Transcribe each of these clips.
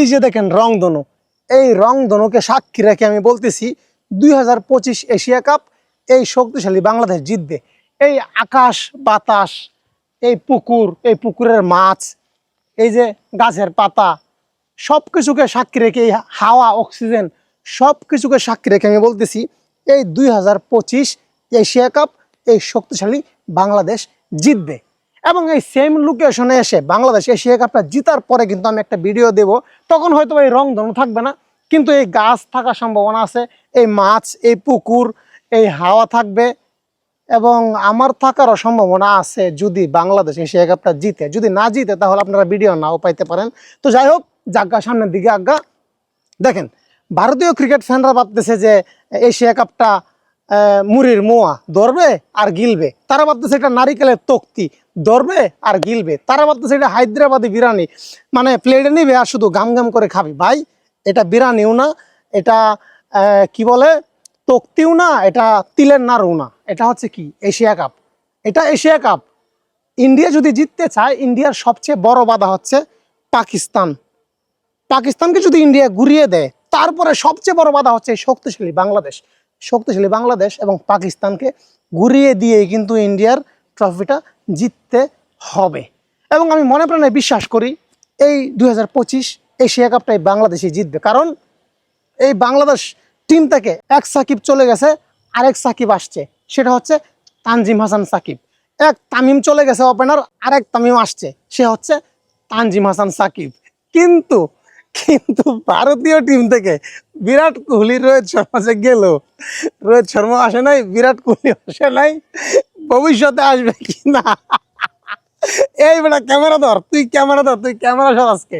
ওই যে দেখেন রংধনু এই রংধনুকে সাক্ষী রেখে আমি বলতেছি দুই হাজার পঁচিশ এশিয়া কাপ, এই শক্তিশালী বাংলাদেশ জিতবে। এই আকাশ বাতাস, এই পুকুর, এই পুকুরের মাছ, এই যে গাছের পাতা সব কিছুকে সাক্ষী রেখে, এই হাওয়া, অক্সিজেন সব কিছুকে সাক্ষী রেখে আমি বলতেছি এই দুই হাজার পঁচিশ এশিয়া কাপ, এই শক্তিশালী বাংলাদেশ জিতবে। এবং এই সেম লোকেশনে এসে বাংলাদেশ এশিয়া কাপটা জিতার পরে কিন্তু আমি একটা ভিডিও দেব। তখন হয়তো এই রং ধনু থাকবে না, কিন্তু এই গাছ থাকার সম্ভাবনা আছে, এই মাছ, এই পুকুর, এই হাওয়া থাকবে এবং আমার থাকারও সম্ভাবনা আছে যদি বাংলাদেশ এশিয়া কাপটা জিতে। যদি না জিতে, তাহলে আপনারা ভিডিও নাও পাইতে পারেন। তো যাই হোক জাগা সামনের দিকে আজ্ঞা। দেখেন, ভারতীয় ক্রিকেট ফ্যানরা ভাবতেছে যে এশিয়া কাপটা মুড়ির মোয়া, ধরবে আর গিলবে। তারা ভাবতেছে এটা নারিকেলের তক্তি। ধরবে আর গিলবে। তারা ভাবতেছে এটা হায়দ্রাবাদি বিরিয়ানি। মানে প্লেটে নিবে আর শুধু গাম গাম করে খাবে। ভাই, এটা বিরিয়ানিও না, এটা কি বলে? তক্তিও না, এটা তিলের নাড়ু না। এটা হচ্ছে কি? Asia Cup. এটা এশিয়া কাপ। ইন্ডিয়া যদি জিততে চায়, ইন্ডিয়ার সবচেয়ে বড় বাধা হচ্ছে পাকিস্তান। পাকিস্তানকে যদি ইন্ডিয়া ঘুরিয়ে দেয়, তারপরে সবচেয়ে বড় বাধা হচ্ছে শক্তিশালী বাংলাদেশ। শক্তিশালী বাংলাদেশ এবং পাকিস্তানকে ঘুরিয়ে দিয়ে কিন্তু ইন্ডিয়ার ট্রফিটা জিততে হবে। এবং আমি মনে প্রাণে বিশ্বাস করি, এই দু হাজার পঁচিশ এশিয়া কাপটাই বাংলাদেশে জিতবে। কারণ এই বাংলাদেশ টিম থেকে এক সাকিব চলে গেছে, আরেক সাকিব আসছে। সেটা হচ্ছে তানজিম হাসান সাকিব। এক তামিম চলে গেছে ওপেনার আরেক তামিম আসছে। সে হচ্ছে তানজিম হাসান সাকিব। কিন্তু কিন্তু ভারতীয় টিম থেকে বিরাট কোহলি, রোহিত শর্মা যে গেল, রোহিত শর্মা আসে নাই, বিরাট কোহলি আসে নাই। ভবিষ্যতে আসবে কি না? এই বেটা ক্যামেরা ধর তুই ক্যামেরা ধর তুই ক্যামেরা সব আজকে।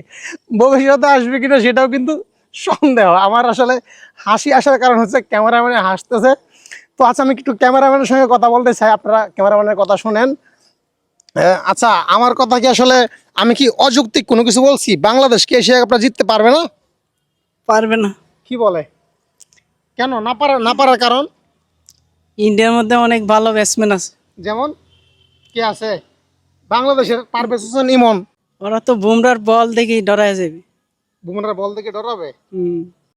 ভবিষ্যতে আসবে কিনা সেটাও কিন্তু সন্দেহ। আমার আসলে হাসি আসার কারণ হচ্ছে ক্যামেরাম্যানে হাসতেছে। তো আচ্ছা আমি একটু ক্যামেরাম্যানের সঙ্গে কথা বলতে চাই আপনারা ক্যামেরাম্যানের কথা শুনেন। আচ্ছা আমার কথা কি আসলে আমি কি অযৌক্তিক কোনো কিছু বলছি? বাংলাদেশ কি এশিয়া কাপটা জিততে পারবে না? পারবে না। কি বলে? কেন? না পারার না পারার কারণ? ইন্ডিয়ার মধ্যে অনেক ভালো ব্যাটসম্যান আছে। যেমন কে আছে? বাংলাদেশের পারভেজ হোসেন ইমন। ওরা তো বুমরার বল দেখে ডরায় যাবে। বুমরার বল দেখে ডরাবে? হুম।